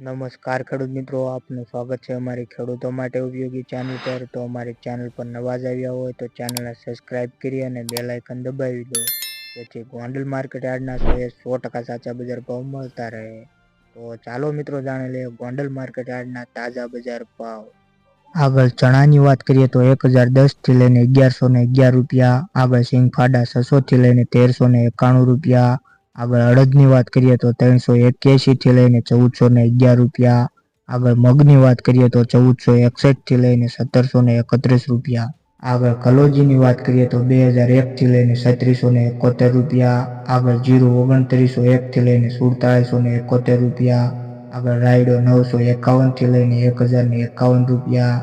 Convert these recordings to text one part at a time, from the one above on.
નમસ્કાર ખેડૂત મિત્રો, આપનું સ્વાગત છે અમારી ખેડૂતો માટે ઉપયોગી ચેનલ પર. તો અમારી ચેનલ પર નવા જ આવ્યા હોય તો ચેનલને સબસ્ક્રાઇબ કરી અને બે લાઇકન દબાવી દો. જેથી ગોંડલ માર્કેટ યાર્ડના સોએ સો ટકા સાચા બજાર ભાવ મળતા રહે. તો ચાલો મિત્રો જાણી લઈએ ગોંડલ માર્કેટ યાર્ડના તાજા બજાર ભાવ. આગળ ચણાની વાત કરીએ તો એક હજાર દસથી લઈને અગિયારસો ને અગિયાર રૂપિયા. આગળ સિંગફાડા છસોથી લઈને તેરસો ને એકાણું રૂપિયા. આગળ અડદની વાત કરીએ તો ત્રણસો એક્યાસીથી લઈને ચૌદસો ને અગિયાર રૂપિયા. આગળ મગની વાત કરીએ તો ચૌદસો એકસઠથી લઈને સત્તરસો ને એકત્રીસ રૂપિયા. આગળ કલોજીની વાત કરીએ તો બે હજાર એકથી લઈને છત્રીસો ને એકોતેર રૂપિયા. આગળ જીરું ઓગણત્રીસો એકથી લઈને સુડતાલીસો ને એકોતેર રૂપિયા. આગળ રાયડો નવસો એકાવનથી લઈને એક હજાર ને એકાવન રૂપિયા.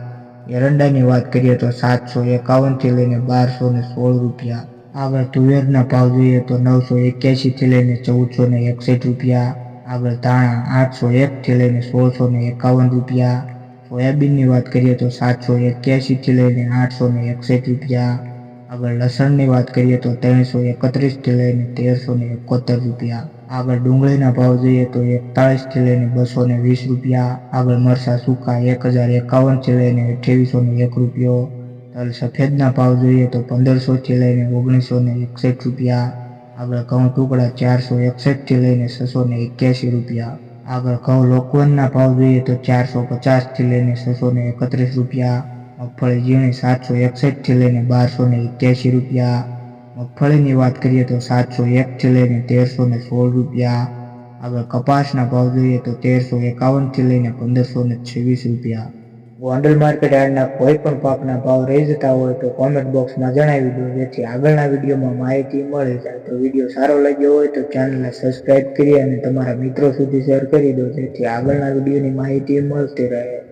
એરંડાની વાત કરીએ તો સાતસો એકાવનથી લઈને બારસો ને સોળ રૂપિયા. આગળ તુવેરના ભાવ જોઈએ તો નવસો એક્યાસીથી લઈને ચૌદસો ને એકસઠ રૂપિયા, આગળ ધાણા આઠસો એકથી લઈને સોળસો ને એકાવન રૂપિયા, સોયાબીનની વાત કરીએ તો સાતસો એક્યાસીથી લઈને આઠસો ને એકસઠ રૂપિયા, આગળ લસણની વાત કરીએ તો ત્રણસો એકત્રીસથી લઈને તેરસો ને એકોતેર રૂપિયા, આગળ ડુંગળીના ભાવ જોઈએ તો એકતાળીસથી લઈને બસો ને વીસ રૂપિયા, આગળ મરસા સૂકા એક હજાર એકાવનથી લઈને અઠ્યાવીસો ને એક રૂપિયો તલ સફેદના ભાવ જોઈએ તો પંદરસોથી લઈને ઓગણીસો ને એકસઠ રૂપિયા, આગળ ઘઉં ટુકડા ચારસો એકસઠથી લઈને છસો ને એક્યાસી રૂપિયા, આગળ ઘઉં લોકવનના ભાવ જોઈએ તો ચારસો પચાસથી લઈને છસો ને એકત્રીસ રૂપિયા, મગફળી ઝીણી સાતસો એકસઠથી લઈને બારસો ને એક્યાસી રૂપિયા, મગફળીની વાત કરીએ તો સાતસો એકથી લઈને તેરસો ને સોળ રૂપિયા, આગળ કપાસના ભાવ જોઈએ તો તેરસો એકાવનથી લઈને પંદરસો ને છવ્વીસ રૂપિયા ગોંડલ માર્કેટ યાર્ડના કોઈ પણ પાકના ભાવ રહી જતા હોય તો કોમેન્ટ બોક્સમાં જણાવી દો, જેથી આગળના વિડીયોમાં માહિતી મળી જાય. તો વીડિયો સારો લાગ્યો હોય તો ચેનલને સબસ્ક્રાઇબ કરી અને તમારા મિત્રો સુધી શેર કરી દો, જેથી આગળના વિડીયોની માહિતી મળતી રહે.